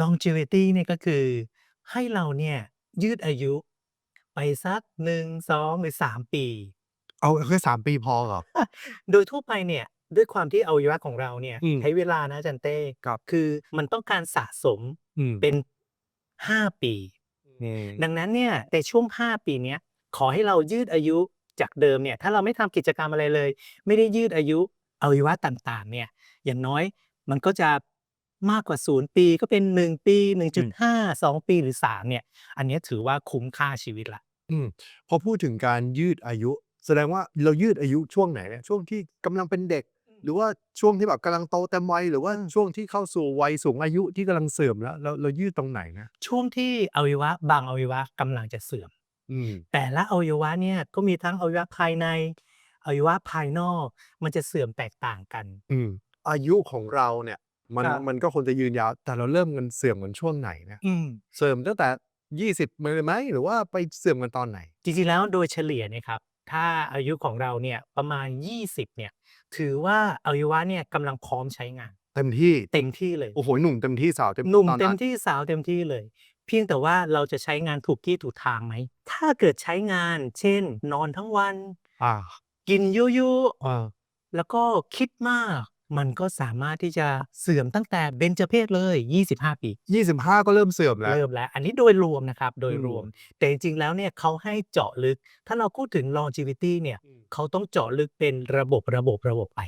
longevity เนี่ยก็คือให้เราเนี่ยยืดอายุไปสัก1 2หรือ3ปี เอาแค่สามปีพอเหรอ?โดยทั่วไปเนี่ยด้วยความที่อวัยวะของเราเนี่ยอืมใช้เวลานะอาจารย์เต้ครับ คือมันต้องการสะสมอืมเป็น5ปีอืมดังนั้นเนี่ยในช่วง 5 ปีเนี้ยขอให้เรายืดอายุจากเดิมเนี่ยถ้าเราไม่ทำกิจกรรมอะไรเลย ไม่ได้ยืดอายุอวัยวะต่างๆเนี่ยอย่างน้อยมันก็จะ มากกว่า 0 ปีก็เป็น 1 ปีอืม1.5 2 ปีหรือ 3 เนี่ย อันเนี้ยถือว่าคุ้มค่าชีวิตแล้วอืมพอพูดถึงการยืดอายุ แสดงว่าเรายืดอายุช่วงไหนเนี่ยช่วงที่กำลังเป็นเด็ก หรือว่าช่วงที่แบบกำลังโตเต็มวัยหรือว่าช่วงที่เข้าสู่วัยสูงอายุที่กำลังเสื่อมแล้วเราเรายืดตรงไหนนะ?ช่วงที่อวัยวะบางอวัยวะกำลังจะเสื่อม อืม แต่ละอวัยวะเนี่ยก็มีทั้งอวัยวะภายใน อวัยวะภายนอก มันจะเสื่อมแตกต่างกัน อืมอายุของเราเนี่ย มันครับ มันก็ควรจะยืนยาว แต่เราเริ่มกันเสื่อมกันช่วงไหนนะ?อืม เสื่อมตั้งแต่20เลยไหมหรือว่าไปเสื่อมกันตอนไหน?จริงๆแล้วโดยเฉลี่ยเนี่ยครับ ถ้าอายุของเราเนี่ยประมาณ 20 เนี่ย ถือว่าอวัยวะเนี่ยกำลังพร้อมใช้งาน เต็มที่เต็มที่เลย โอ้โฮหนุ่มเต็มที่สาวเต็มหนุ่มตอนเต็นั้มนที่สาวเต็มที่เลย เพียงแต่ว่าเราจะใช้งานถูกที่ถูกทางไหม ถ้าเกิดใช้งาน เช่น นอนทั้งวันอากินเยอะเออๆแล้วก็คิดมาก มันก็สามารถที่จะเสื่อมตั้งแต่เบญจเพสเลย 25 ปี 25 ก็เริ่มเสื่อมแล้ว เริ่มแล้ว อันนี้โดยรวมนะครับ โดยอืมรวม แต่จริงๆ แล้วเนี่ยเขาให้เจาะลึก ถ้าเราพูดถึง longevity เนี่ยอืมเขาต้องเจาะลึกเป็นระบบๆๆไป